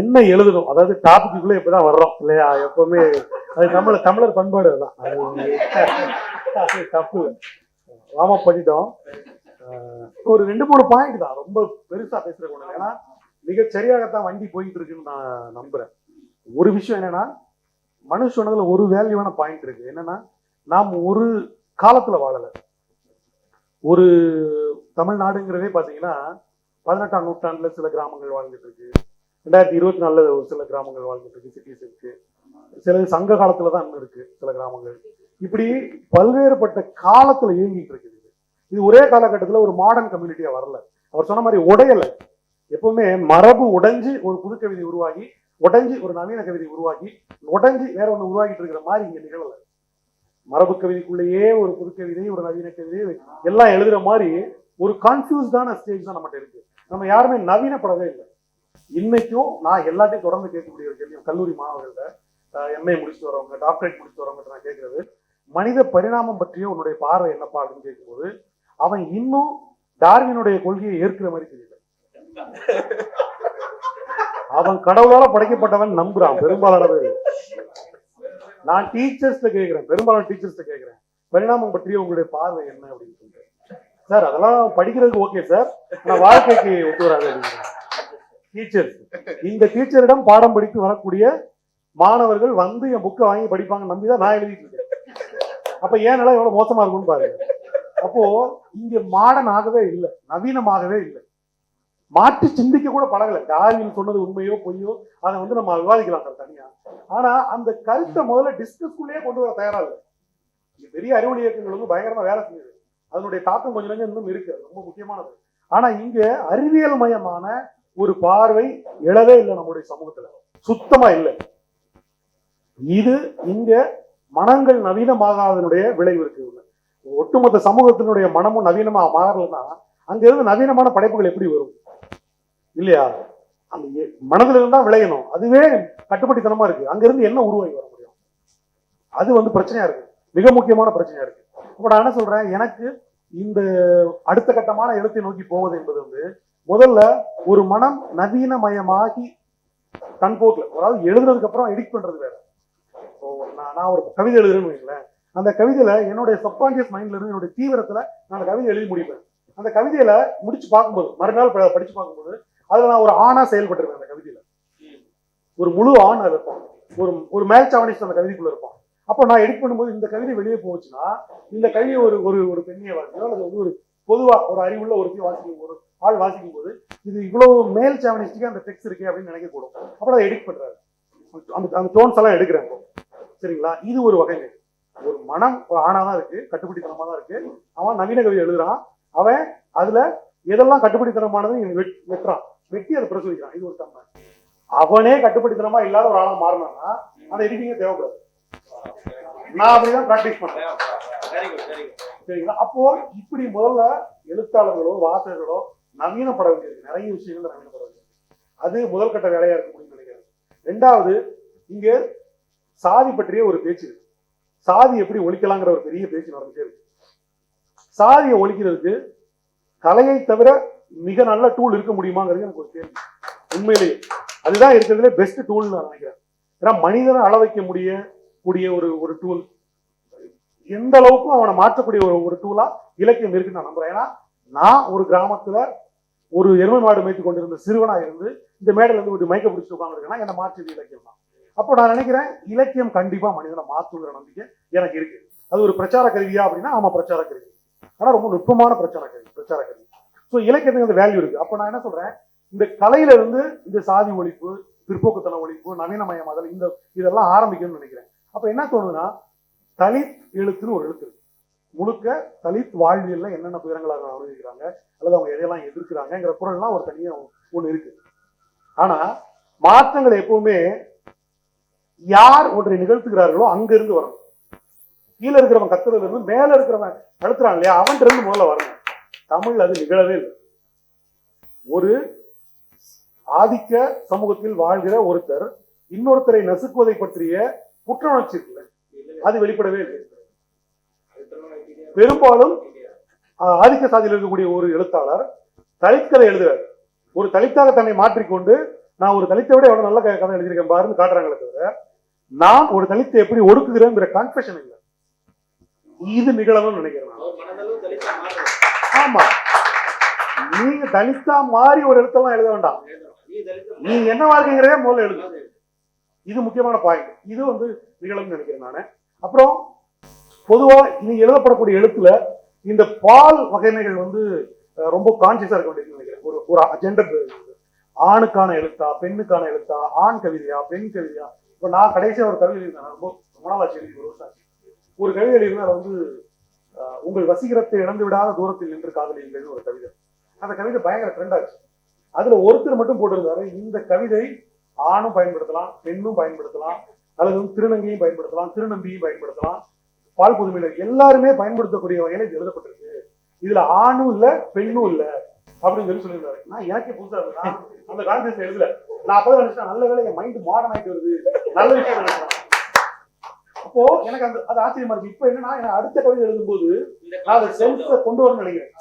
என்ன எழுதணும்? அதாவது டாபிக்குள்ளே இப்பதான் வர்றோம் இல்லையா? எப்பவுமே அது தமிழ தமிழர் பண்பாடு தான் அது தப்பு. வாம பண்ணிட்டோம். ஒரு ரெண்டு மூணு பாயிண்ட் தான். ரொம்ப பெருசா பேசுற ஒண்ணு ஏன்னா மிக சரியாகத்தான் வண்டி போயிட்டு இருக்குன்னு நான் நம்புறேன். ஒரு விஷயம் என்னன்னா மனுஷனதுல ஒரு வேல்யூவான பாயிண்ட் இருக்கு. என்னன்னா நாம் ஒரு காலத்துல வாழல. ஒரு தமிழ்நாடுங்கிறதே பாத்தீங்கன்னா பதினெட்டாம் நூற்றாண்டுல சில கிராமங்கள் வாழ்ந்துட்டு இருக்கு. ரெண்டாயிரத்தி இருபத்தி நாலில் ஒரு சில கிராமங்கள் வாழ்ந்துட்டு இருக்கு சிட்டிஸ் இருக்கு. சில சங்க காலத்துல தான் இன்னும் இருக்கு சில கிராமங்கள். இப்படி பல்வேறுபட்ட காலத்துல இயங்கிட்டு இருக்குது இது. ஒரே காலகட்டத்துல ஒரு மாடர்ன் கம்யூனிட்டியா வரல. அவர் சொன்ன மாதிரி உடையல. எப்பவுமே மரபு உடைஞ்சு ஒரு புது கவிதை உருவாகி உடைஞ்சு ஒரு நவீன கவிதை உருவாக்கி உடைஞ்சு வேற ஒண்ணு உருவாக்கிட்டு இருக்கிற மாதிரி இங்க நிகழல. மரபு கவிதைக்குள்ளேயே ஒரு புது கவிதை ஒரு நவீன கவிதை எல்லாம் எழுதுற மாதிரி ஒரு கன்ஃபியூஸ்டான ஸ்டேஜ் தான் நம்மகிட்ட இருக்கு. நம்ம யாருமே நவீனப்படவே இல்லை. இன்னைக்கும் நான் எல்லாத்தையும் தொடர்ந்து கேட்கக்கூடிய ஒரு கேள்வி கல்லூரி மாணவர்கள்ட்ட எம்ஏ முடிச்சுட்டு வரவங்க டாக்டரேட் முடிச்சுட்டு வரவங்க நான் கேட்கறது மனித பரிணாமம் பற்றிய உன்னுடைய பார்வை என்னப்பா அப்படின்னு கேட்கும்போது அவன் இன்னும் டார்வினுடைய கொள்கையை ஏற்கிற மாதிரி தெரியல. அவன் கடவுளால படைக்கப்பட்டவன் நம்புறான் பெரும்பாலான பேர். நான் டீச்சர்ஸ்ட கேட்கிறேன் பெரும்பாலான டீச்சர்ஸ்ட கேட்கிறேன் பரிணாமம் பற்றிய உங்களுடைய பார்வை என்ன அப்படின்னு சொல்லிட்டு. சார் அதெல்லாம் படிக்கிறதுக்கு ஓகே சார். நான் வாழ்க்கைக்கு ஒத்து வராது டீச்சர்ஸ் இந்த டீச்சரிடம் பாடம் படித்து வரக்கூடிய மாணவர்கள் வந்து என் புக்கை வாங்கி படிப்பாங்க நம்பி தான் நான் எழுதிட்டு இருக்கேன். அப்ப ஏன் நிலை எவ்வளவு மோசமா இருக்கும்னு பாருங்க அப்போ இங்க மாடர்ன் ஆகவே இல்லை நவீனமாகவே இல்லை. மாற்றி சிந்திக்க கூட பழகல. டார்வின் சொன்னது உண்மையோ பொய்யோ அதை வந்து நம்ம விவாதிக்கலாம் சார் தனியா. ஆனா அந்த கருத்தை முதல்ல டிஸ்கஸ்குள்ளேயே கொண்டு வர தயாரா இல்லை. பெரிய அறிவொளி இயக்கங்கள் வந்து பயங்கரமா வேலை செஞ்சது அதனுடைய தாக்கம் கொஞ்சம் கொஞ்சம் இன்னும் இருக்கு. ரொம்ப முக்கியமானது. ஆனா இங்க அறிவியல் மயமான ஒரு பார்வை எழவே இல்லை நம்முடைய சமூகத்துல. சுத்தமா இல்லை. இது இங்க மனங்கள் நவீனமாகாதனுடைய விளைவு இருக்கு. ஒட்டுமொத்த சமூகத்தினுடைய மனமும் நவீனமா மாறலன்னா அங்க இருந்து நவீனமான படைப்புகள் எப்படி வரும்? இல்லையா? அந்த மனதில் இருந்தா விளையணும். அதுவே கட்டுப்படித்தனமா இருக்கு. அங்க இருந்து என்ன உருவாகி வர முடியும்? அது வந்து பிரச்சனையா இருக்கு. மிக முக்கியமான பிரச்சனையா இருக்கு. இப்ப நான் என்ன சொல்றேன்? எனக்கு இந்த அடுத்த கட்டமான எழுத்தை நோக்கி போவது என்பது வந்து முதல்ல ஒரு மனம் நவீனமயமாகி தன் போக்கில் அதாவது எழுதுனதுக்கு அப்புறம் எடிட் பண்றது வேற. இப்போ நான் நான் ஒரு கவிதை எழுதுறேன்னு வைங்களேன். அந்த கவிதையில என்னுடைய சப்கான்சியஸ் மைண்ட்ல இருந்து என்னுடைய தீவிரத்துல நான் அந்த கவிதை எழுதி முடிப்பேன். அந்த கவிதையில முடிச்சு பார்க்கும்போது மறுநாள் படிச்சு பார்க்கும்போது அதுல நான் ஒரு ஆணா செயல்பட்டிருக்கேன் அந்த கவிதையில. ஒரு முழு ஆண் அது இருப்பான். ஒரு ஒரு மேல் சாவனிஸ்ட் அந்த கவிதைக்குள்ள இருப்பான். அப்போ நான் எடிட் பண்ணும்போது இந்த கவிதை வெளியே போச்சுன்னா இந்த கவிதை ஒரு ஒரு ஒரு பெண்ணிய வாசிக்கோ அல்லது வந்து ஒரு பொதுவா ஒரு அறிவுள்ள ஒரு வாசிக்கும் ஒரு ஆள் வாசிக்கும் போது இது இவ்வளவு மேல் சாவனிஸ்டிக்கா அந்த டெக்ஸ்ட் இருக்கே அப்படின்னு நினைக்கக்கூடும். அப்புறம் அதை எடிட் பண்றாரு. அந்த அந்த டோன்ஸ் எல்லாம் எடுக்கிறேன். இப்போ. சரிங்களா? இது ஒரு வகை ஒரு மனம் ஒரு ஆணா தான் இருக்கு கட்டுப்பிடித்தனமா தான் இருக்கு. அவன் நவீன கவி எழுதுறான். அவன் அதுல எதெல்லாம் கட்டுப்பிடித்தனமானது வெட்டுறான். வெட்டி அதை பிரசுரிக்கிறான். இது ஒரு தன்மை. அவனே கட்டுப்பிடித்தனமா இல்லாத ஒரு ஆளா மாறினான்னா அந்த எடிட்டிங்கே தேவைப்படாது. நான் அப்படிதான் பிராக்டிஸ் குட் சரிங்களா? அப்போ இப்படி முதல்ல எழுத்தாளர்களோ வாசகர்களோ நவீனப்பட வேண்டியிருக்கு நிறைய விஷயங்கள் நவீன வேண்டியிருக்கு அது முதல் கட்ட வேலையா இருக்க முடியும்னு நினைக்கிறேன் ரெண்டாவது இங்க சாதி பற்றிய ஒரு பேச்சு இருக்கு. சாதி எப்படி ஒழிக்கலாங்கிற ஒரு பெரிய பேச்சு நடந்துட்டே இருக்கு. சாதியை ஒழிக்கிறதுக்கு கலையை தவிர மிக நல்ல டூல் இருக்க முடியுமாங்கிறது எனக்கு ஒரு கேள்வி. உண்மையிலேயே. அதுதான் இருக்கிறதுல பெஸ்ட் டூல்னு நான் நினைக்கிறேன். ஏன்னா மனிதனை அள வைக்க முடிய கூடிய ஒரு ஒரு டூல் எந்த அளவுக்கும் அவனை மாற்றக்கூடிய ஒரு ஒரு டூலா இலக்கியம் இருக்குன்னு நான் நம்புறேன். ஏன்னா நான் ஒரு கிராமத்துல ஒரு எருமை மாடு மேய்த்து கொண்டிருந்த சிறுவனா இருந்து இந்த மேடையில இருந்து ஒரு மயக்க பிடிச்சி உட்காந்துருக்கேன்னா என்ன மாற்றியது இலக்கியம் தான். அப்போ நான் நினைக்கிறேன் இலக்கியம் கண்டிப்பா மனிதனை மாற்றுங்கிற நம்பிக்கை எனக்கு இருக்கு. அது ஒரு பிரச்சார கருவியா அப்படின்னா ஆமா பிரச்சார கருவி. ஆனா ரொம்ப நுட்பமான பிரச்சார கருவி பிரச்சார கருவி. ஸோ இலக்கியத்துக்கு அந்த வேல்யூ இருக்கு. அப்போ நான் என்ன சொல்றேன்? இந்த கலையில இருந்து இந்த சாதி ஒழிப்பு பிற்போக்குத்தன ஒழிப்பு நவீனமயமாதல் இந்த இதெல்லாம் ஆரம்பிக்கணும்னு நினைக்கிறேன். அப்ப என்ன தோணுதுன்னா தலித் எழுத்துன்னு ஒரு எழுத்து இருக்கு. முழுக்க தலித் வாழ்வியல்ல என்னென்ன துயரங்களாக அனுபவிக்கிறாங்க அல்லது அவங்க எதையெல்லாம் எதிர்க்கிறாங்கிற குரல்லாம் ஒரு தனியா ஒண்ணு இருக்கு. ஆனா மாற்றங்கள் எப்பவுமே யார் ஒன்றை நிகழ்த்துகிறார்களோ அங்கிருந்து வரணும். கீழே இருக்கிறவன் கத்துறதுல இருந்து மேல இருக்கிறவன் நடத்துறான் இல்லையா? அவன்கிட்ட இருந்து முதல்ல வரணும். தமிழ் அது நிகழவே இல்லை. ஒரு ஆதிக்க சமூகத்தில் வாழ்கிற ஒருத்தர் இன்னொருத்தரை நசுக்குவதை பற்றிய குற்றவுணர்ச்சி இருக்குல்ல அது வெளிப்படவே இல்லை. பெரும்பாலும் ஆதிக்க சாதியில் இருக்கக்கூடிய ஒரு எழுத்தாளர் தலித்கதை எழுதுறார் ஒரு தலித்தாக தன்னை மாற்றிக்கொண்டு நான் ஒரு தலித்தை விட எவ்வளவு நல்ல கதை எழுதியிருக்கேன் பாருன்னு காட்டுறாங்களே தவிர நான் ஒரு தலித்தை எப்படி ஒடுக்குகிறேங்கிற கான்ஃபெஷன் இல்லை. இது நிகழணும்னு நினைக்கிறேன் நான். ஆமா. நீங்க தலித்தா மாறி ஒரு எழுத்தெல்லாம் எழுத வேண்டாம். எழுதுறோம். நீ தலித்தா நீ என்னவா இருக்கீங்கிறதே முதல்ல எழுது. இது முக்கியமான பாயிண்ட் இது வந்து நிகழும்னு நினைக்கிறேன் நானு. அப்புறம் பொதுவாக இன்னைக்கு எழுதப்படக்கூடிய எழுத்துல இந்த பால் வகைமைகள் வந்து ரொம்ப கான்சியஸா இருக்க வேண்டியதுன்னு நினைக்கிறேன். ஒரு ஒரு அஜெண்டர் ஆணுக்கான எழுத்தா பெண்ணுக்கான எழுத்தா ஆண் கவிதையா பெண் கவிதையா? இப்ப நான் கடைசியா ஒரு கவிதை எழுதினேன். ரொம்ப ரொம்ப ஒரு வருஷம் ஒரு கவிதை எழுதினா வந்து உங்கள் வசீகரத்தை இழந்து விடாத தூரத்தில் நின்று காதலியுங்கள்னு ஒரு கவிதை. அந்த கவிதை பயங்கர ட்ரெண்ட் ஆச்சு. அதுல ஒருத்தர் மட்டும் போட்டிருந்தாரு. இந்த கவிதை ஆணும் பயன்படுத்தலாம் பெண்ணும் பயன்படுத்தலாம் அல்லது வந்து திருநங்கையும் பயன்படுத்தலாம் திருநம்பியும் பயன்படுத்தலாம். பால் புதுமையில எல்லாருமே பயன்படுத்தக்கூடிய வகையில இது எழுதப்பட்டிருக்கு. இதுல ஆணும் இல்ல பெண்ணும் இல்ல அப்படின்னு சொல்லி சொல்லியிருந்தாரு. நான் எனக்கே புதுசா இருக்கு. அந்த கான்செப்ட் எழுதல. நான் அப்பதான் நினைச்சேன் நல்ல வேலை என் மைண்ட் மாடர்ன் ஆயிட்டு வருது. நல்ல விஷயம் நினைச்சேன். அப்போ எனக்கு அந்த அது ஆச்சரியமா இருக்கு. இப்போ என்னன்னா எனக்கு அடுத்த கவிதை எழுதும்போது நான் அந்த சென்ஸை கொண்டு வரணும்னு நினைக்கிறேன்.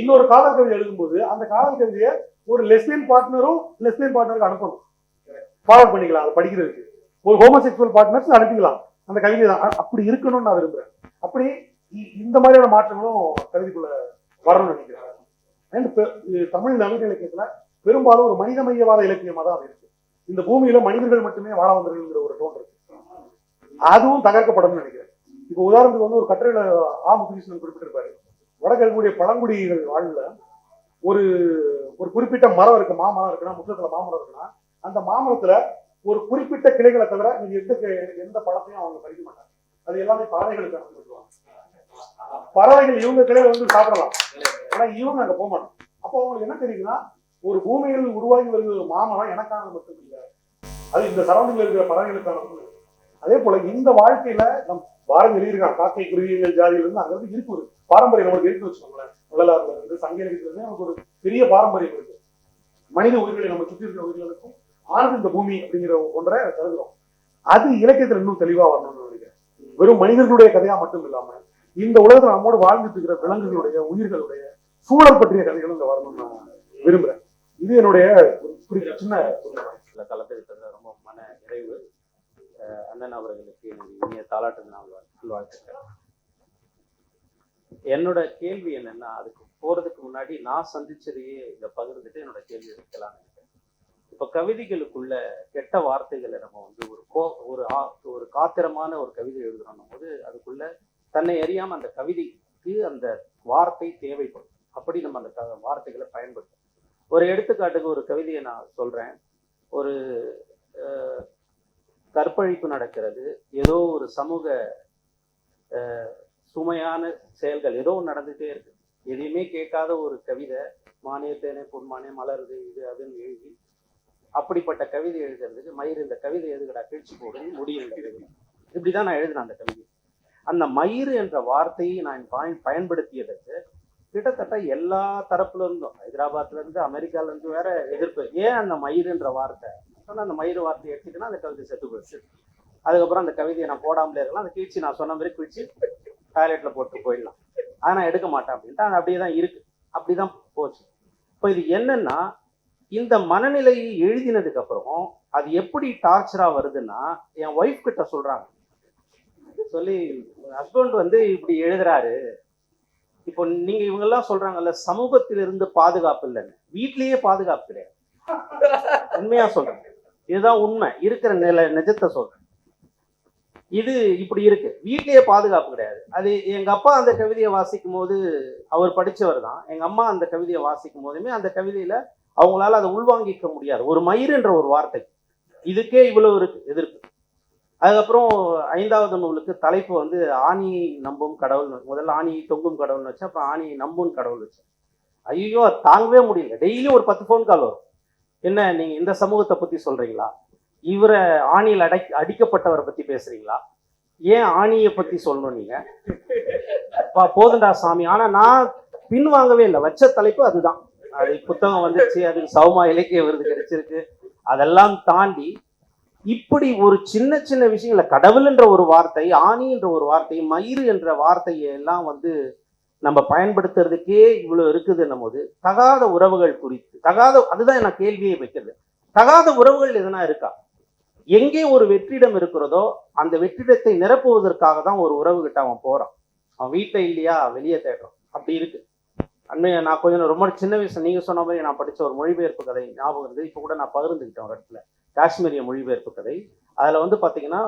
இன்னொரு காதல் கவிதை எழுதும்போது அந்த காதல் கவிதையை ஒரு லெஸ்பியன் பார்ட்னரும் லெஸ்பியன் பார்ட்னருக்கு அனுப்பணும். ஃபார்வர்ட் பண்ணிக்கலாம் அதை படிக்கிறதுக்கு. ஒரு ஹோமோசெக்சுவல் பார்ட்னர்ஸ் அனுப்பிக்கலாம். அந்த கவிதை தான் அப்படி இருக்கணும்னு நான் விரும்புறேன். அப்படி இ- இந்த மாதிரியான மாற்றங்களும் கவிதைக்குள்ள வரணும்னு நினைக்கிறேன். And தமிழ் நவீன இலக்கியத்துல பெரும்பாலும் ஒரு மனித மையவாத இலக்கியமா தான் அது இருக்கு. இந்த பூமியில மனிதர்கள் மட்டுமே வாழ வந்தவர்கள்ங்கிற ஒரு தோன்று இருக்கு. அதுவும் தகர்க்கப்படணும்னு நினைக்கிறேன். இப்போ உதாரணத்துக்கு வந்து ஒரு கட்டுரையில ஆ. முத்துகிருஷ்ணன் குறிப்பிட்டிருப்பாரு. வடகிழக்குடைய பழங்குடிகள் வாழ்ல ஒரு ஒரு குறிப்பிட்ட மரம் இருக்கு மாமரம் இருக்குன்னா முற்றத்துல மாமரம் இருக்குன்னா அந்த மாமரத்துல ஒரு குறிப்பிட்ட கிளைகளை தவிர நீங்க எந்த எந்த பழத்தையும் அவங்க பறிக்க மாட்டாங்க. அது எல்லாமே பறவைகளுக்கு அனுப்பி விட்டுருவாங்க பறவைகள் இவங்க கிளையில வந்து சாப்பிடலாம். ஆனா இவங்க அங்க போக மாட்டோம் அப்போ அவங்களுக்கு என்ன தெரியுதுன்னா ஒரு பூமியில் உருவாகி வருகிற ஒரு மாமரம் எனக்கான மட்டும் இல்லை. அது இந்த சரௌண்டிங்ல இருக்கிற பறவைகளுக்கானது அதே போல இந்த வாழ்க்கையில நம் பாரதி எழுதியிருக்கான் காக்கை குருவியங்கள் ஜாதியில இருந்து அங்க இருந்து இருக்கு ஒரு பாரம்பரியம் நம்மளுக்கு இருக்கு வச்சுக்கோங்களேன். வள்ளலாறுல இருந்து சங்க இலக்கியத்துல இருந்து நமக்கு ஒரு பெரிய பாரம்பரியம் இருக்கு. மனித உயிர்களை நம்ம சுற்றி இருக்கிற உயிர்களுக்கும் ஆனது பூமி அப்படிங்கிற ஒன்றை கருதுறோம் அது இலக்கியத்துல இன்னும் தெளிவா வரணும்னு நினைக்கிறேன். வெறும் மனிதர்களுடைய கதையா மட்டும் இல்லாம இந்த உலகத்துல நம்மோடு வாழ்ந்துட்டு இருக்கிற விலங்குகளுடைய உயிர்களுடைய சூழல் பற்றிய கதைகளும் இங்க வரணும்னு நான் விரும்புறேன். இது என்னுடைய ஒரு சின்ன இதுல கலந்துக்கிட்டது ரொம்ப மன நிறைவு. அண்ணன் அவர்களுக்கு இனிய தாலாட்டு நான் வாழ்த்து- என்னோட கேள்வி என்னன்னா அதுக்கு போறதுக்கு முன்னாடி நான் சந்திச்சதையே இதை பகிர்ந்துட்டு என்னோட கேள்வி வைக்கலாம்னு இப்போ கவிதைகளுக்குள்ள கெட்ட வார்த்தைகளை நம்ம வந்து ஒரு கோ ஒரு ஆ- ஒரு காத்திரமான ஒரு கவிதை எழுதுறோம் போது அதுக்குள்ள தன்னை அறியாம அந்த கவிதைக்கு அந்த வார்த்தை தேவைப்படும். அப்படி நம்ம அந்த க- வார்த்தைகளை பயன்படுத்தும் ஒரு எடுத்துக்காட்டுக்கு ஒரு கவிதையை நான் சொல்றேன். ஒரு கற்பழிப்பு நடக்கிறது. ஏதோ ஒரு சமூக சுமையான செயல்கள் ஏதோ ஒண்ணு நடந்துட்டே இருக்கு. எதையுமே கேட்காத ஒரு கவிதை மானியத்தேனே பொன்மானே மலருது இது அதுன்னு எழுதி அப்படிப்பட்ட கவிதை எழுதுறதுக்கு மயிர் இந்த கவிதை எதுக்கடா கிழிச்சு போடுன்னு முடியும் இப்படிதான் நான் எழுதினேன் அந்த கவிதை. அந்த மயிர் என்ற வார்த்தையை நான் பயன் பயன்படுத்தியதற்கு கிட்டத்தட்ட எல்லா தரப்புல இருந்தும் ஹைதராபாத்ல இருந்து அமெரிக்கால இருந்து வேற எதிர்ப்பு. ஏன் அந்த மயிர்ன்ற வார்த்தை? சொன்னா அந்த மயிர் வார்த்தையை எடுத்துக்கிட்டா அந்த கவிதை செத்து போயிடுச்சு. அதுக்கப்புறம் அந்த கவிதையை நான் போடாமலே இருக்கலாம். அந்த கீழ்ச்சி நான் சொன்ன மாதிரி கிழிச்சு டாய்லெட்ல போட்டு போயிடலாம். ஆனா நான் எடுக்க மாட்டேன் அப்படின்ட்டு அது அப்படியே தான் இருக்கு. அப்படிதான் போச்சு. இப்போ இது என்னன்னா இந்த மனநிலையை எழுதினதுக்கு அப்புறம் அது எப்படி டார்ச்சரா வருதுன்னா என் ஒய்ஃப் கிட்ட சொல்றாங்க. சொல்லி ஹஸ்பண்ட் வந்து இப்படி எழுதுறாரு. இப்போ நீங்க இவங்க எல்லாம் சொல்றாங்கல்ல சமூகத்திலிருந்து பாதுகாப்பு இல்லைன்னு. வீட்லயே பாதுகாப்பு கிடையாது. உண்மையா சொல்றேன். இதுதான் உண்மை. இருக்கிற நில நிஜத்தை சொல்றேன். இது இப்படி இருக்கு. வீட்லயே பாதுகாப்பு கிடையாது. அது எங்க அப்பா அந்த கவிதையை வாசிக்கும் போது அவர் படிச்சவர் தான். எங்க அம்மா அந்த கவிதையை வாசிக்கும் போதுமே அந்த கவிதையில அவங்களால அதை உள்வாங்கிக்க முடியாது. ஒரு மயிர்ன்ற ஒரு வார்த்தை. இதுக்கே இவ்வளவு இருக்கு எதிர்ப்பு. அதுக்கப்புறம் ஐந்தாவது நூலுக்கு தலைப்பு வந்து ஆணி நம்பும் கடவுள். முதல்ல ஆணி தொங்கும் கடவுள்னு வச்சு அப்புறம் ஆணி நம்பும் கடவுள் வச்சு. ஐயோ அது தாங்கவே முடியல. டெய்லியும் ஒரு பத்து ஃபோன் கால் வரும். என்ன நீங்க இந்த சமூகத்தை பத்தி சொல்றீங்களா? இவரை ஆணியில் அடை அடிக்கப்பட்டவரை பத்தி பேசுறீங்களா? ஏன் ஆணியை பத்தி சொல்லணும் நீங்க? அப்பா, சாமி. ஆனா நான் பின்வாங்கவே இல்லை. வச்ச தலைப்பு அதுதான். அது புத்தகம் வந்துச்சு அதுக்கு சௌமா இலக்கிய விருது கிடைச்சிருக்கு. அதெல்லாம் தாண்டி இப்படி ஒரு சின்ன சின்ன விஷயங்கள கடவுள் என்ற ஒரு வார்த்தை ஆணி என்ற ஒரு வார்த்தை மயிறு என்ற வார்த்தையை எல்லாம் வந்து நம்ம பயன்படுத்துறதுக்கே இவ்வளவு இருக்குதுன்னும் போது தகாத உறவுகள் குறித்து தகாத அதுதான் நான் கேள்வியை வைக்கிறது. தகாத உறவுகள் எதனா இருக்கா? எங்கே ஒரு வெற்றிடம் இருக்கிறதோ அந்த வெற்றிடத்தை நிரப்புவதற்காக தான் ஒரு உறவு கிட்ட அவன் போறான். அவன் வீட்டில் இல்லையா வெளியே தேடுறான். அப்படி இருக்கு. அண்மைய நான் கொஞ்சம் ரொம்ப சின்ன வயசு நீங்க சொன்ன மாதிரி நான் படித்த ஒரு மொழிபெயர்ப்பு கதை ஞாபகம் இருந்தது இப்போ கூட நான் பகிர்ந்துக்கிட்டேன் ஒரு இடத்துல. காஷ்மீரிய மொழிபெயர்ப்பு கதை. அதில் வந்து பார்த்தீங்கன்னா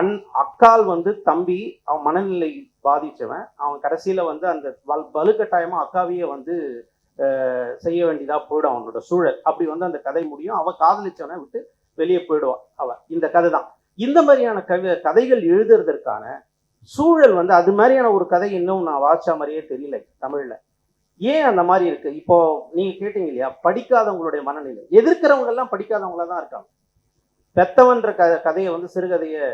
அன் அக்கால் வந்து தம்பி அவன் மனநிலை பாதித்தவன். அவன் கடைசியில் வந்து அந்த வல் வலுக்கட்டாயமாக அக்காவையே வந்து செய்ய வேண்டியதா போயிடும் அவனோட சூழல். அப்படி வந்து அந்த கதை முடியும். அவன் காதலிச்சவனை விட்டு வெளியே போயிடுவான் அவன். இந்த கதை தான் இந்த மாதிரியான கவி கதைகள் எழுதுறதற்கான சூழல் வந்து அது மாதிரியான ஒரு கதை இன்னும் நான் வாட்சா மாதிரியே தெரியல தமிழ்ல. ஏன் அந்த மாதிரி இருக்கு? இப்போ நீங்க கேட்டீங்க இல்லையா? படிக்காதவங்களுடைய மனநிலை. எதிர்க்கிறவங்க எல்லாம் படிக்காதவங்களா தான் இருக்காங்க. பெத்தவன்ற க கதையை வந்து சிறுகதையை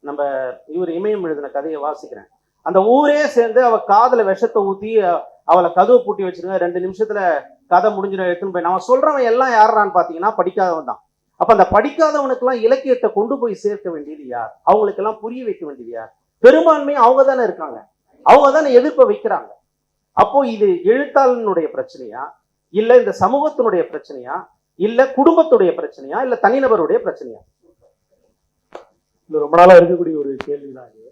நம்ம இவர் இமயம் எழுதின கதையை வாசிக்கிறேன். அந்த ஊரே சேர்ந்து அவ காதல விஷத்தை ஊத்தி அவளை கதவை பூட்டி வச்சிருங்க ரெண்டு நிமிஷத்துல கதை முடிஞ்சிடும் எடுத்துன்னு போய். நம்ம சொல்றவன் எல்லாம் யாரான்னு பாத்தீங்கன்னா படிக்காதவன் தான். அப்ப அந்த படிக்காதவனுக்கெல்லாம் இலக்கியத்தை கொண்டு போய் சேர்க்க வேண்டியது யார்? அவங்களுக்கெல்லாம் புரிய வைக்க வேண்டியது யார்? பெரும்பான்மை அவங்க தானே இருக்காங்க. அவங்க தானே எதிர்ப்பை வைக்கிறாங்க. அப்போ இது எழுத்தாளனுடைய பிரச்சனையா? இல்ல இந்த சமூகத்தினுடைய பிரச்சனையா? இல்ல குடும்பத்துடைய பிரச்சனையா? இல்ல தனிநபருடைய பிரச்சனையா? இது ரொம்ப நாளா இருக்கக்கூடிய ஒரு கேள்விதான் இது.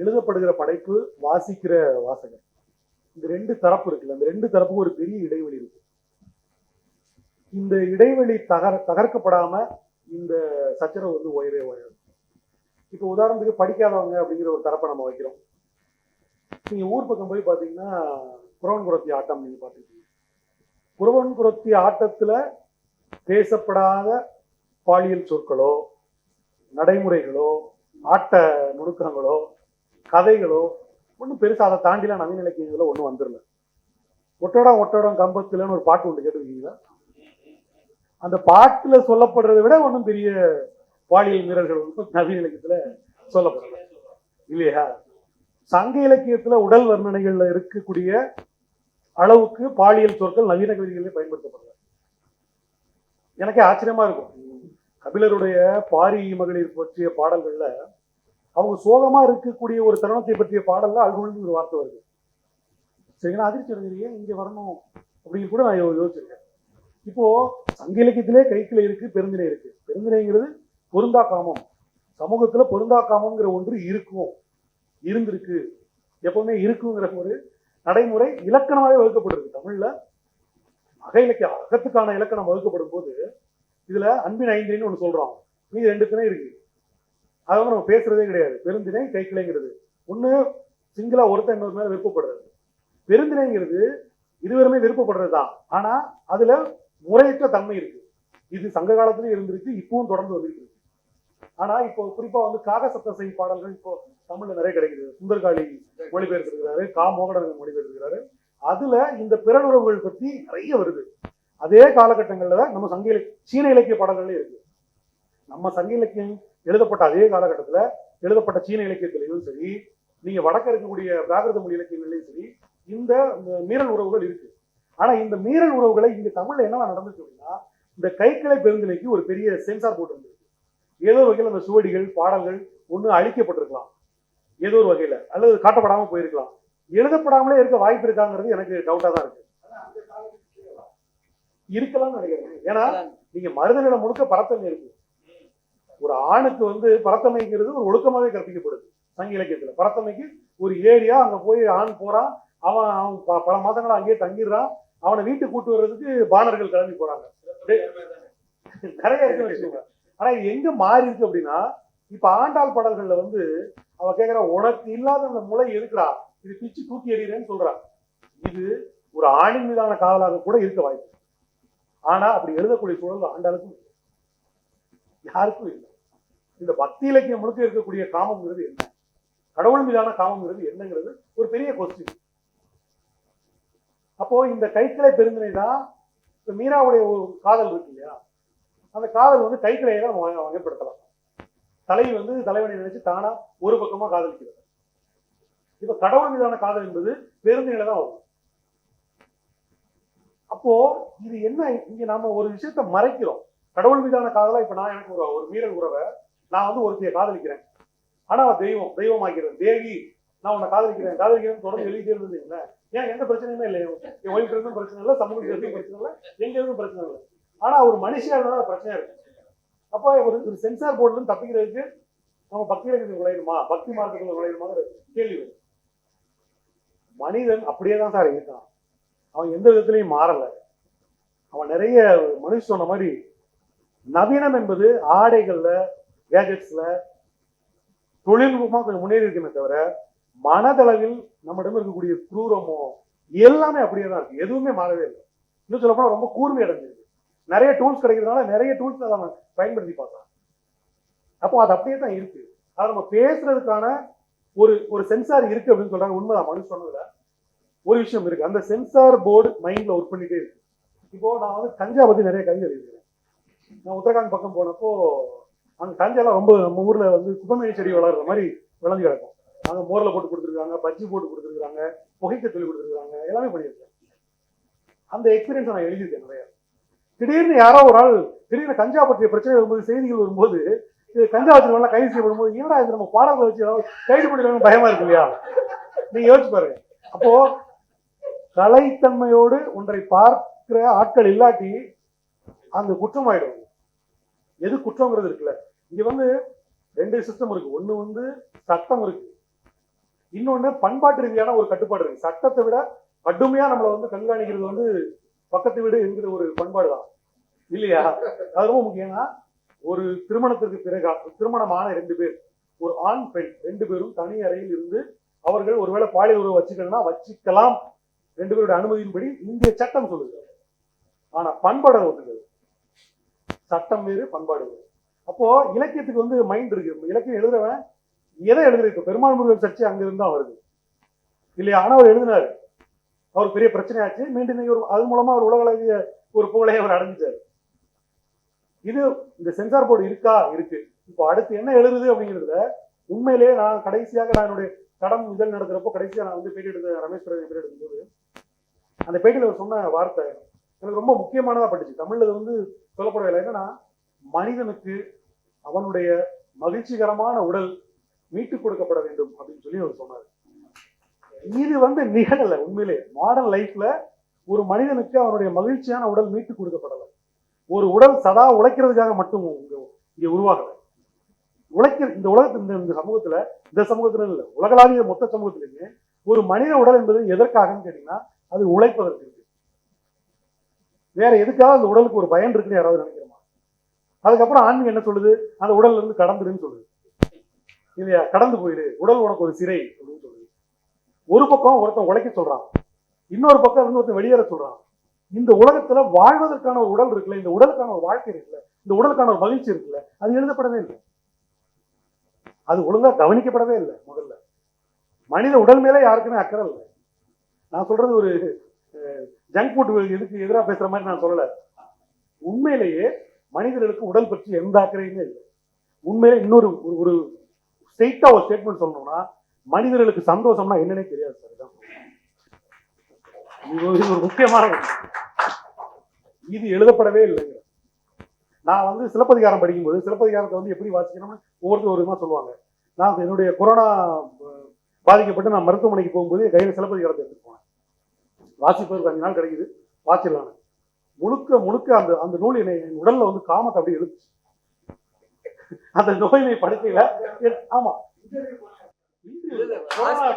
எழுதப்படுகிற படைப்பு வாசிக்கிற வாசகர். இந்த ரெண்டு தரப்பு இருக்குல்ல அந்த ரெண்டு தரப்புக்கும் ஒரு பெரிய இடைவெளி இருக்கு. இந்த இடைவெளி தகர தகர்க்கப்படாம இந்த சச்சரவு வந்து உயரே உயரும் இப்போ உதாரணத்துக்கு படிக்காதவங்க அப்படிங்கிற ஒரு தரப்பை நம்ம வைக்கிறோம். நீங்கள் ஊர் பக்கம் போய் பார்த்தீங்கன்னா குரவன் குரத்தி ஆட்டம் நீங்கள் பார்த்துருக்கீங்க குரவன் குரத்தி பேசப்படாத பாலியல் சொற்களோ நடைமுறைகளோ ஆட்ட நுணுக்கங்களோ கதைகளோ ஒன்றும் பெருசாக அதை தாண்டிலாம் நவீன இலக்கியங்களோ ஒன்றும் வந்துடல ஒட்டடம் ஒட்டடம் கம்பத்துலன்னு ஒரு பாட்டு ஒன்று கேட்டுருக்கீங்களா? அந்த பாட்டில் சொல்லப்படுறதை விட ஒன்றும் பெரிய பாலியல் வீரர்கள் வந்து நவீன இலக்கியத்துல சொல்லப்படல இல்லையா? சங்க இலக்கியத்துல உடல் வர்ணனைகள்ல இருக்கக்கூடிய அளவுக்கு பாலியல் சொற்கள் நவீன கவிதைகளிலே பயன்படுத்தப்படல எனக்கே ஆச்சரியமா இருக்கும். கபிலருடைய பாரி மகளிர் பற்றிய பாடல்கள்ல அவங்க சோகமா இருக்கக்கூடிய ஒரு தருணத்தை பற்றிய பாடல்ல அழுகுழுந்து ஒரு வார்த்தை வருது. சரிங்களா அதிர்ச்சி அடைஞ்சது ஏன் இங்க வரணும் அப்படின்னு கூட நான் யோசிச்சிருக்கேன். இப்போ சங்க இலக்கியத்திலே கைக்கிளை இருக்கு பெருந்திணை இருக்கு. பெருந்திணைங்கிறது பொருந்தா காமம் சமூகத்துல பொருந்தா காமம்ங்கிற ஒன்று இருக்கும். இருந்திருக்கு. எப்பவுமே இருக்குங்கிற ஒரு நடைமுறை இலக்கணமாகவே வகுக்கப்படுது. தமிழ்ல அக இலக்கிய அகத்துக்கான இலக்கணம் வகுக்கப்படும் போது இதுல அன்பின் ஐந்தின்னு ஒன்று சொல்றோம் மீது ரெண்டு திணை இருக்கு. அதை வந்து நம்ம பேசுறதே கிடையாது. பெருந்திணை கைக்கிளைங்கிறது. ஒன்று சிங்கிளா ஒருத்தன் இன்னொரு மேல விருப்பப்படுறது. பெருந்திணைங்கிறது இருவருமே விருப்பப்படுறது தான் ஆனா அதுல முறையற்ற தன்மை இருக்கு. இது சங்க காலத்திலயும் இருந்திருக்கு இப்பவும் தொடர்ந்து வந்துட்டு இருக்கு ஆனா இப்போ குறிப்பா வந்து காக சப்தசை பாடல்கள் இப்போ தமிழ்ல நிறைய கிடைக்குது. சுந்தர்காளி மொழிபெயர்த்திருக்கிறாரு கா. மோகனரங்கன் மொழிபெயர்த்திருக்கிறாரு. அதுல இந்த பிறனுறவுகள் பத்தி நிறைய வருது. அதே காலகட்டங்கள்ல தான் நம்ம சங்க இலக்கிய சீன இலக்கிய பாடல்களே இருக்கு. நம்ம சங்க இலக்கியம் எழுதப்பட்ட அதே காலகட்டத்துல எழுதப்பட்ட சீன இலக்கியத்திலையும் சரி நீங்க வடக்க இருக்கக்கூடிய பிராகிருத மொழி இலக்கியங்கள்லையும் சரி இந்த மீறல் உறவுகள் இருக்கு. ஆனா இந்த மீறல் உறவுகளை இங்க தமிழ்ல என்னவா நடந்துச்சு அப்படின்னா இந்த கைக்கிளை பெருந்திலைக்கு ஒரு பெரிய சென்சார் போட்டு இருந்தது ஏதோ ஒரு வகையில் அந்த சுவடிகள் பாடல்கள் ஒண்ணு அழிக்கப்பட்டிருக்கலாம். ஏதோ ஒரு வகையில. அல்லது காட்டப்படாம போயிருக்கலாம். எழுதப்படாமலே இருக்க வாய்ப்பு இருக்காங்கிறது எனக்கு டவுட்டாக தான் இருக்கு. இருக்கலாம்னு நினைக்கிறேன். ஏன்னா நீங்க மருத நிலம் முழுக்க பரத்தன்மை இருக்கு. ஒரு ஆணுக்கு வந்து பரத்தமைங்கிறது ஒரு ஒழுக்கமாவே கற்பிக்கப்படுது. சங்க இலக்கியத்துல. பரத்தமைக்கு ஒரு ஏரியா அங்க போய் ஆண் போறான். அவன் அவன் ப- பல மாதங்களா அங்கேயே தங்கிடுறான். அவனை வீட்டுக்கு கூட்டு வர்றதுக்கு பாணர்கள் கிளம்பி போறாங்க. நிறைய இருக்குன்னு வச்சுக்கோங்க. ஆனா இது எங்க மாறி இருக்கு அப்படின்னா இப்ப ஆண்டாள் பாடல்கள்ல வந்து அவ கேட்குற உனக்கு இல்லாத அந்த முளை எதுக்குடா? இது பிச்சு தூக்கி எறிகிறேன்னு சொல்றா. இது ஒரு ஆணின் மீதான காதலாக கூட இருக்க வாய்ப்பு. ஆனா அப்படி எழுதக்கூடிய சூழல் ஆண்டாளுக்கும் இல்லை. யாருக்கும் இல்லை. இந்த பக்தி இலக்கியம் முழுக்க இருக்கக்கூடிய காமங்கிறது என்ன? கடவுள் மீதான காமங்கிறது என்னங்கிறது ஒரு பெரிய கொஸ்டின் அப்போ இந்த கைக்கிளை பெருந்தினை தான் மீனாவுடைய ஒரு காதல் இருக்கு இல்லையா? அந்த காதல் வந்து கைக்கிளையை தான் வகை- வகைப்படுத்தலாம் தலைவி வந்து தலைவனை நினைச்சு தானா ஒரு பக்கமா காதலிக்கிறது. இப்ப கடவுள் மீதான காதல் என்பது பெருந்தினில தான் வரும். அப்போ இது என்ன இங்க நாம ஒரு விஷயத்த மறைக்கிறோம். கடவுள் மீதான காதலா இப்ப நான் எனக்கு ஒரு ஒரு மீறல் உறவை நான் வந்து ஒருத்தைய காதலிக்கிறேன். ஆனா அவ தெய்வம் தெய்வமாக்கிறேன் தேவி நான் உன்னை காதலிக்கிறேன் காதலிக்கிறேன் தொடர்ந்து எழுதிட்டே இருந்தீங்களே ஏன் எந்த பிரச்சனையுமே இல்லை என் ஒய்ஃப் இருந்தும் பிரச்சனை இல்லை இருந்தும் பிரச்சனை இல்லை எங்க இருந்தும் பிரச்சனை இல்லை. ஆனா ஒரு மனுஷியா இருந்தாலும் பிரச்சனை பிரச்சனையா இருக்கு. அப்போ ஒரு ஒரு சென்சார் போர்டுல இருந்து தப்பிக்கிறதுக்கு நம்ம பக்தி இலக்கியத்தில் நுழையணுமா பக்தி மார்க்கத்தில் நுழையணுமாங்கிற கேள்வி வரும். மனிதன் அப்படியே தான் சார் இருக்கான். அவன் எந்த விதத்திலையும் மாறல. அவன் நிறைய மனுஷன் சொன்ன மாதிரி நவீனம் என்பது ஆடைகள்ல கேஜெட்ஸ்ல தொழில்நுட்பமா கொஞ்சம் முன்னேறி இருக்குமே தவிர மனதளவில் நம்மிடம் இருக்கக்கூடிய குரூரமோ எல்லாமே அப்படியே தான் இருக்கு. எதுவுமே மாறவே இல்லை. இன்னும் சொல்ல போனா ரொம்ப கூர்மை அடைஞ்சிருக்கு நிறைய டூல்ஸ் கிடைக்கிறதுனால நிறைய டூல்ஸ் அதை நம்ம பயன்படுத்தி பார்க்கலாம். அப்போ அது அப்படியே தான் இருக்கு. அதை நம்ம பேசுறதுக்கான ஒரு ஒரு சென்சார் இருக்கு அப்படின்னு சொல்றாங்க. உண்மைதான். மனு சொன்னதுல ஒரு விஷயம் இருக்கு. அந்த சென்சார் போர்டு மைண்ட்ல ஒர்க் பண்ணிட்டே இருக்கு. இப்போ நான் வந்து கஞ்சா பத்தி நிறைய கவிதை எழுதிக்கிறேன் நான் உத்தரகாண்ட் பக்கம் போனப்போ அங்க கஞ்சாலாம் ரொம்ப நம்ம ஊர்ல வந்து குப்பமேனி செடி வளர்ற மாதிரி விளைஞ்சு கிடக்கும். அங்க மோரில் போட்டு கொடுத்துருக்காங்க பஜ்ஜி போட்டு கொடுத்துருக்காங்க புகைக்க சொல்லி கொடுத்துருக்காங்க எல்லாமே பண்ணியிருக்கேன். அந்த எக்ஸ்பீரியன்ஸ் நான் எழுதியிருக்கேன் நிறைய. திடீர்னு யாரோ ஒரு ஆள் திடீர்னு கஞ்சா பற்றிய பிரச்சனை வரும்போது செய்திகள் வரும்போது இது கஞ்சா வச்சுருவாங்க கைது செய்யப்படும்போது என்னடா இது நம்ம பாடல்களை வச்சு கைது பண்ணிடுவாங்க பயமா இருக்கு இல்லையா? நீங்க யோசிச்சு பாருங்க. அப்போ கலைத்தன்மையோடு ஒன்றை பார்க்கிற ஆட்கள் இல்லாட்டி அந்த குற்றமாயிடும். எது குற்றங்கிறது இருக்குல்ல. இங்க வந்து ரெண்டு சிஸ்டம் இருக்கு. ஒண்ணு வந்து சட்டம் இருக்கு. இன்னொன்னு பண்பாட்டு ரீதியான ஒரு கட்டுப்பாடு இருக்கு. சட்டத்தை விட கடுமையா நம்மளை வந்து கண்காணிக்கிறது வந்து பக்கத்து வீடு என்கிற ஒரு பண்பாடு தான். இல்லையா? அது ரொம்ப முக்கியம்னா ஒரு திருமணத்திற்கு பிறகு திருமணமான ரெண்டு பேர் ஒரு ஆண் பெண் ரெண்டு பேரும் தனி அறையில் இருந்து அவர்கள் ஒருவேளை பாலியல் உறவு வச்சுக்கணும்னா வச்சுக்கலாம். ரெண்டு பேருடைய அனுமதியின்படி இந்திய சட்டம் சொல்லுது. ஆனா பண்பாடு ஒத்துக்கிறது சட்டம் வேறு பண்பாடு வேறு. அப்போ இலக்கியத்துக்கு வந்து மைண்ட் இருக்கு. இலக்கியம் எழுதுறவன் எதை எழுதுறது இப்ப பெருமாள் முருகன் சர்ச்சை அங்கிருந்து தான் வருது. இல்லையா? ஆனா அவர் எழுதினாரு அவர் பெரிய பிரச்சனையாச்சு. மீண்டும் இன்னைக்கு ஒரு அது மூலமா அவர் உலகளாவிய ஒரு புகழையை அவர் அடைஞ்சிட்டாரு. இது இந்த சென்சார் போர்டு இருக்கா? இருக்கு. இப்போ அடுத்து என்ன எழுதுது அப்படிங்கிறதுல உண்மையிலேயே நான் கடைசியாக நான் என்னுடைய கடம் இதழ் நடத்துகிறப்போ கடைசியாக நான் வந்து பேட்டி எடுத்த ரமேஷ் பிரதமர் பேட்டி எடுக்கும்போது அந்த பேட்டியில் அவர் சொன்ன வார்த்தை எனக்கு ரொம்ப முக்கியமானதா பட்டுச்சு. தமிழில் வந்து சொல்லப்படவில்லை என்னன்னா மனிதனுக்கு அவனுடைய மகிழ்ச்சிகரமான உடல் மீட்டுக் கொடுக்கப்பட வேண்டும் அப்படின்னு சொல்லி அவர் சொன்னார். இது வந்து நிகழல உண்மையிலே. மாடர்ன் லைஃப்ல ஒரு மனிதனுக்கு அவனுடைய மகிழ்ச்சியான உடல் மீட்டுக் கொடுக்கப்படலை. ஒரு உடல் சதா உழைக்கிறதுக்காக மட்டும் இங்க இங்க உருவாகல. உழைக்கிற இந்த உலகத்து இந்த சமூகத்துல இந்த சமூகத்துல இல்ல உலகளாவிய மொத்த சமூகத்திலுமே ஒரு மனித உடல் என்பது எதற்காகன்னு கேட்டீங்கன்னா அது உழைப்பதற்கு இருக்கு. வேற எதுக்காக அந்த உடலுக்கு ஒரு பயன் இருக்குன்னு யாராவது நினைக்கிறோமா? அதுக்கப்புறம் ஆன்மீகம் என்ன சொல்லுது? அந்த உடல்ல இருந்து கடந்துருன்னு சொல்லுது. இல்லையா? கடந்து போயிடு. உடல் உனக்கு ஒரு சிறை அப்படின்னு சொல்லுது. ஒரு பக்கம் ஒருத்தன் உழைக்க சொல்றான். இன்னொரு பக்கம் இருந்து ஒருத்தன் வெளியேற சொல்றான். இந்த உலகத்துல வாழ்வதற்கான ஒரு உடல் இருக்குல்ல இந்த உடலுக்கான ஒரு வாழ்க்கை இருக்குல்ல இந்த உடலுக்கான ஒரு மகிழ்ச்சி இருக்குல்ல அது எழுதப்படவே இல்லை. அது ஒழுங்கா கவனிக்கப்படவே இல்லை முதல்ல. மனித உடல் மேலே யாருக்குமே அக்கறை இல்லை. நான் சொல்றது ஒரு ஜங்க் ஃபுட் எதுக்கு எதிராக பேசுற மாதிரி நான் சொல்லல. உண்மையிலேயே மனிதர்களுக்கு உடல் பற்றி எந்த அக்கறையுமே இல்லை. உண்மையிலே இன்னொரு ஒரு- ஒரு ஸ்ட்ரெயிட்டா ஒரு ஸ்டேட்மெண்ட் சொல்லணும்னா மனிதர்களுக்கு சந்தோஷம்னா என்னன்னே தெரியாது சார் இது ஒரு- முக்கியமான இது எழுதப்படவே இல்லைங்க. நான் வந்து சிலப்பதிகாரம் படிக்கும்போது சிலப்பதிகாரத்தை வந்து எப்படி வாசிக்கணும்னு ஒவ்வொருத்தர் ஒரு விதமாக சொல்லுவாங்க. நான் என்னுடைய கொரோனா பாதிக்கப்பட்டு நான் மருத்துவமனைக்கு போகும்போது கையில் சிலப்பதிகாரத்தை எடுத்துட்டு போனேன். வாசிப்பதற்கு அஞ்சு நாள் கிடைக்குது. வாசிடலாம் முழுக்க முழுக்க அந்த அந்த நூல் என்னை என் உடல்ல வந்து காமத்தை அப்படியே எழுத்துச்சு அந்த நோயினை படுக்கையில என்- ஆமா. சார்.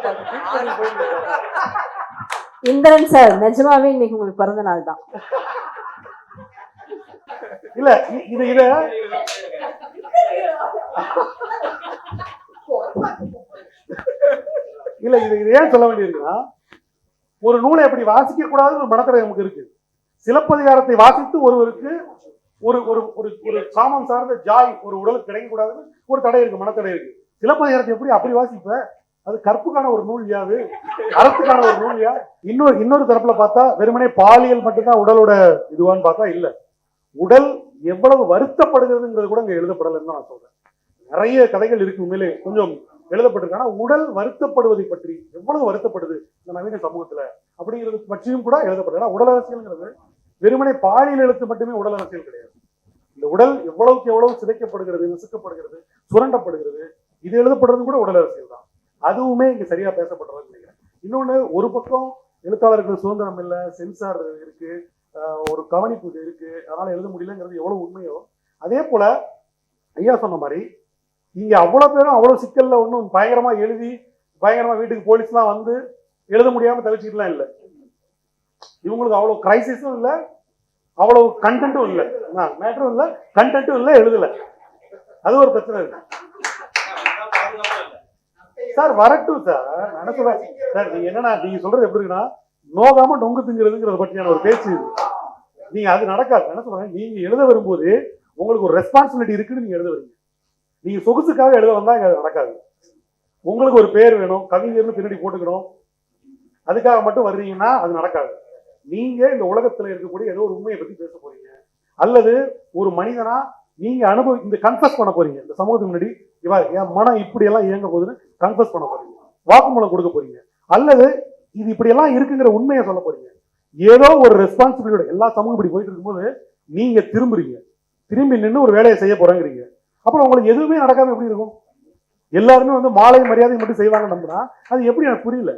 இந்திரன் சார் நிஜமாவே இன்னைக்கு உங்களுக்கு பிறந்த நாள் தான். இல்ல இது இது. இத இல்ல இது இது ஏன் சொல்ல வேண்டியிருக்குன்னா ஒரு நூலை எப்படி வாசிக்க கூடாதுன்னு ஒரு மனத்தடை நமக்கு இருக்கு. சிலப்பதிகாரத்தை வாசித்து ஒருவருக்கு ஒரு ஒரு ஒரு ஒரு சாமம் சார்ந்த ஜாய் ஒரு உடலுக்கு கிடைக்கக்கூடாதுன்னு ஒரு தடை இருக்கு மனத்தடை இருக்கு. சிலப்பதிகாரத்தை எப்படி அப்படி வாசிப்ப? அது கற்புக்கான ஒரு நூல் யாது அறத்துக்கான ஒரு நூல் யா? இன்னொரு இன்னொரு தரப்புல பார்த்தா வெறுமனே பாலியல் மட்டும்தான் உடலோட இதுவான்னு பார்த்தா இல்ல. உடல் எவ்வளவு வருத்தப்படுகிறதுங்கிறது கூட இங்க எழுதப்படலைன்னு தான் நான் சொல்றேன். நிறைய கதைகள் இருக்கு உண்மையிலே கொஞ்சம் எழுதப்பட்டிருக்கு. உடல் வருத்தப்படுவதை பற்றி எவ்வளவு வருத்தப்படுது இந்த நவீன சமூகத்துல அப்படிங்கிறது பற்றியும் கூட எழுதப்படுது உடல் அரசியல்ங்கிறது வெறுமனே பாலியல் எழுத்து மட்டுமே உடல் அரசியல் கிடையாது. இந்த உடல் எவ்வளவுக்கு எவ்வளவு சிதைக்கப்படுகிறது நசுக்கப்படுகிறது சுரண்டப்படுகிறது இது எழுதப்படுறது கூட உடல் அரசியல் தான். அதுவுமே இங்கே சரியாக பேசப்படுறது நினைக்கிறேன். இன்னொன்னு ஒரு பக்கம் எழுத்தாளர்கள் சுதந்திரம் இல்லை சென்சார் இருக்கு ஒரு கவனிப்பு இது இருக்கு அதனால எழுத முடியலங்கிறது எவ்வளவு உண்மையோ. அதே போல ஐயா சொன்ன மாதிரி இங்க அவ்வளவு பேரும் அவ்வளவு சிக்கல்ல ஒன்றும் பயங்கரமா எழுதி பயங்கரமா வீட்டுக்கு போலீஸ்லாம் வந்து எழுத முடியாம தவிச்சிக்கலாம் இல்லை. இவங்களுக்கு அவ்வளவு கிரைசிஸும் இல்லை அவ்வளவு கண்டென்ட்டும் இல்லை. மேட்டரும் இல்லை கண்டென்ட்டும் இல்லை எழுதலை. அது ஒரு பிரச்சனை இருக்கு. சார் வரட்டும் சார் நான் சொல்றேன் சார் நீங்க என்னன்னா நீங்க சொல்றது எப்படி இருக்குன்னா நோகாம நொங்கு திங்கிறதுங்கிறத பற்றியான ஒரு பேச்சு நீங்க அது நடக்காது. என்ன சொல்றேன்? நீங்க எழுத வரும்போது உங்களுக்கு ஒரு ரெஸ்பான்சிபிலிட்டி இருக்குன்னு நீங்க எழுத வரீங்க. நீங்க சொகுசுக்காக எழுத வந்தா இங்க நடக்காது. உங்களுக்கு ஒரு பேர் வேணும் கவிஞர்னு பின்னாடி போட்டுக்கணும். அதுக்காக மட்டும் வர்றீங்கன்னா அது நடக்காது. நீங்க இந்த உலகத்துல இருக்கக்கூடிய ஏதோ ஒரு உண்மையை பத்தி பேச போறீங்க. அல்லது ஒரு மனிதனா நீங்க அனுபவி இந்த கன்ஃபஸ் பண்ண போறீங்க. இந்த சமூகத்துக்கு முன்னாடி இவா என் மனம் இப்படி எல்லாம் இயங்க போகுதுன்னு கன்ஃபஸ் பண்ண போறீங்க. வாக்குமூலம் கொடுக்க போறீங்க. அல்லது இது இப்படி எல்லாம் இருக்குங்கிற உண்மையை சொல்ல போறீங்க. ஏதோ ஒரு ரெஸ்பான்சிபிலிட்டியோட எல்லா சமூகம் இப்படி போயிட்டு இருக்கும்போது நீங்க திரும்புறீங்க. திரும்பி நின்று ஒரு வேலையை செய்ய போறேங்கிறீங்க. அப்புறம் உங்களுக்கு எதுவுமே நடக்காம எப்படி இருக்கும்? எல்லாருமே வந்து மாலை மரியாதை மட்டும் செய்வாங்க நம்புனா அது எப்படி எனக்கு புரியல.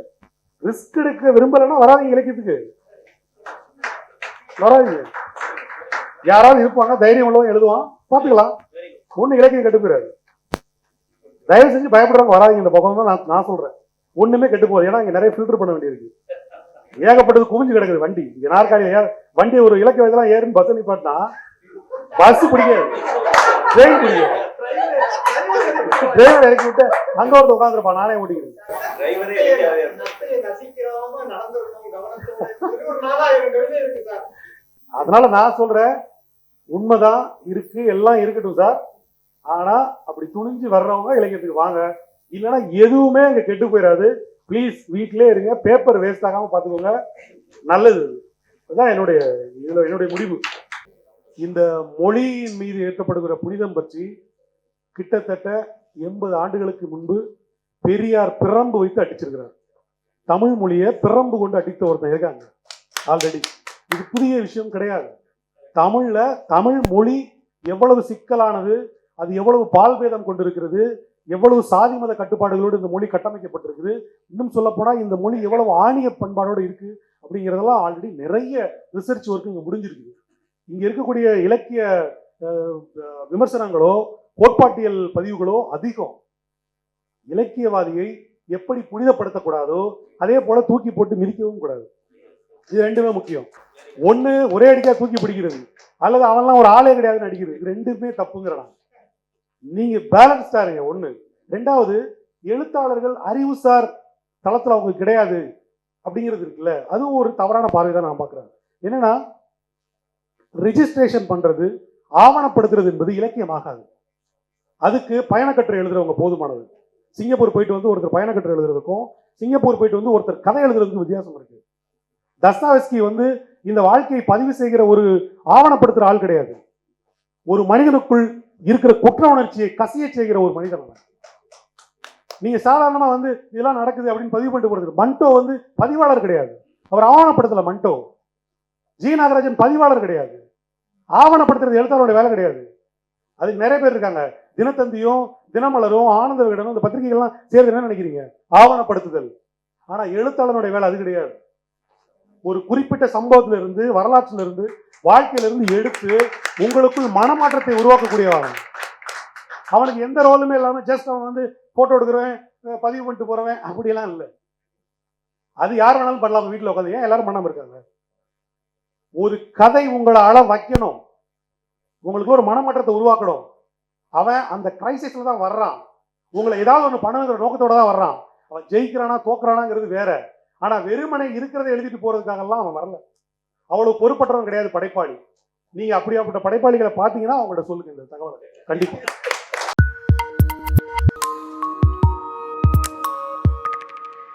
ரிஸ்க் எடுக்க விரும்பலைன்னா வராதீங்க இலக்கியத்துக்கு. வராதிங்க. யாராவது இருப்பாங்க தைரியம் உள்ளவங்க எழுதுவான். பார்த்துக்கலாம் ஒண்ணு இலக்கியம் கெட்டு போயிடாது. தயவு செஞ்சு பயப்படுறவங்க வராதீங்க இந்த பக்கம் தான் நான் நான் சொல்றேன். ஒண்ணுமே கெட்டு போகுது. ஏன்னா இங்க நிறைய ஃபில்டர் பண்ண வேண்டியிருக்கு. ஏகப்பட்டது குவிஞ்சு கிடக்குது வண்டி. இங்க நாற்காலி ஏ- வண்டி ஒரு இலக்கிய வயதெல்லாம் ஏறுன்னு பஸ் நிப்பாட்டினா பஸ் பிடிக்காது. ட்ரெயின் பிடிக்காது. டிரைவர் இறக்கி விட்டு அங்க ஒருத்தர் உட்காந்துருப்பான் நானே ஓட்டிக்கிறேன். அதனால நான் சொல்றேன் உண்மைதான் இருக்கு எல்லாம் இருக்கட்டும் சார். ஆனா அப்படி துணிஞ்சு வர்றவங்க இலக்கியத்துக்கு வாங்க. இல்லைன்னா எதுவுமே அங்க கெட்டு போயிடாது ப்ளீஸ் வீட்டிலே இருங்க. பேப்பர் வேஸ்ட் ஆகாம பார்த்துக்கோங்க. நல்லது அதுதான் என்னுடைய இதுல என்னுடைய முடிவு. இந்த மொழியின் மீது ஏற்றப்படுகிற புனிதம் பற்றி கிட்டத்தட்ட எண்பது ஆண்டுகளுக்கு முன்பு பெரியார் பிரம்பு வைத்து அடிச்சிருக்கிறார். தமிழ் மொழியை பிரம்பு கொண்டு அடித்த ஒருத்தன் இருக்காங்க. ஆல்ரெடி இது புதிய விஷயம் கிடையாது. தமிழில் தமிழ் மொழி எவ்வளவு சிக்கலானது அது எவ்வளவு பால்பேதம் கொண்டிருக்கிறது எவ்வளவு சாதி மத கட்டுப்பாடுகளோடு இந்த மொழி கட்டமைக்கப்பட்டிருக்குது. இன்னும் சொல்லப்போனால் இந்த மொழி எவ்வளவு ஆணிய பண்பாடோடு இருக்குது அப்படிங்கிறதெல்லாம் ஆல்ரெடி நிறைய ரிசர்ச் ஒர்க் இங்கே முடிஞ்சிருக்குது. இங்கே இருக்கக்கூடிய இலக்கிய விமர்சனங்களோ கோட்பாட்டியல் பதிவுகளோ அதிகம். இலக்கியவாதியை எப்படி புனிதப்படுத்தக்கூடாதோ அதே போல தூக்கி போட்டு மிதிக்கவும் கூடாது. இது ரெண்டுமே முக்கியம். ஒன்று ஒரே அடிக்காக தூக்கி பிடிக்கிறது. அல்லது அவன்லாம் ஒரு ஆளே கிடையாதுன்னு அடிக்கிறது இது ரெண்டுமே தப்புங்கிறடா. நீங்க பேலன்ஸ்டா இருங்க. ஒன்று ரெண்டாவது எழுத்தாளர்கள் அறிவுசார் தளத்தில் அவங்க கிடையாது அப்படிங்கிறது இருக்குல்ல. அதுவும் ஒரு தவறான பார்வை தான் நான் பார்க்குறேன். என்னன்னா ரிஜிஸ்ட்ரேஷன் பண்ணுறது ஆவணப்படுத்துறது என்பது இலக்கியமாகாது. அதுக்கு பயணக்கட்டுரை எழுதுறவங்க போதுமானது. சிங்கப்பூர் போயிட்டு வந்து ஒருத்தர் பயணக்கட்டுரை எழுதுறதுக்கும் சிங்கப்பூர் போயிட்டு வந்து ஒருத்தர் கதை எழுதுறதுக்கும் வித்தியாசம் இருக்குது தஸ்தாவஸ்கி வந்து இந்த வாழ்க்கையை பதிவு செய்கிற ஒரு ஆவணப்படுத்துகிற ஆள் கிடையாது. ஒரு மனிதனுக்குள் இருக்கிற குற்ற உணர்ச்சியை கசிய செய்கிற ஒரு மனிதன் அவன். நீங்க சாதாரணமா வந்து இதெல்லாம் நடக்குது அப்படின்னு பதிவு பண்ணிட்டு போறது மண்டோ வந்து பதிவாளர் கிடையாது. அவர் ஆவணப்படுத்தல மண்டோ. ஜி நாகராஜன் பதிவாளர் கிடையாது. ஆவணப்படுத்துறது எழுத்தாளருடைய வேலை கிடையாது. அதுக்கு நிறைய பேர் இருக்காங்க. தினத்தந்தியும் தினமலரும் ஆனந்த விகடனும் இந்த பத்திரிகைகள்லாம் சேர்ந்து என்ன நினைக்கிறீங்க? ஆவணப்படுத்துதல். ஆனா எழுத்தாளனுடைய வேலை அது கிடையாது. ஒரு குறிப்பிட்ட சம்பவத்துல இருந்து வரலாற்றுல இருந்து வாழ்க்கையில இருந்து எடுத்து உங்களுக்குள் மனமாற்றத்தை உருவாக்கக்கூடியவன். அவனுக்கு எந்த ரோலுமே இல்லாமல் ஜஸ்ட் அவன் வந்து போட்டோ எடுக்கிறவன் பதிவு பண்ணிட்டு போறவன் அப்படிலாம் இல்லை. அது யார் வேணாலும் பண்ணலாம் வீட்டில் உட்காந்து ஏன் எல்லாரும் பண்ணாமல் இருக்காங்க? ஒரு கதை உங்களை அள வைக்கணும். உங்களுக்கு ஒரு மனமாற்றத்தை உருவாக்கணும். அவன் அந்த கிரைசிஸ்ல தான் வர்றான். உங்களை ஏதாவது ஒன்று பண்ணுங்கிற நோக்கத்தோட தான் வர்றான். அவன் ஜெயிக்கிறானா தோக்குறானாங்கிறது வேற. ஆனா வெறுமனை இருக்கிறத எழுதிட்டு போறதுக்காகலாம் அவன் வரல. அவ்வளவு பொறுப்பற்றவன் கிடையாது படைப்பாளி. நீங்க அப்படியாப்பட்ட படைப்பாளிகளை பாத்தீங்கன்னா அவங்கள்ட்ட சொல்லுங்க இந்த தகவலை. கண்டிப்பா.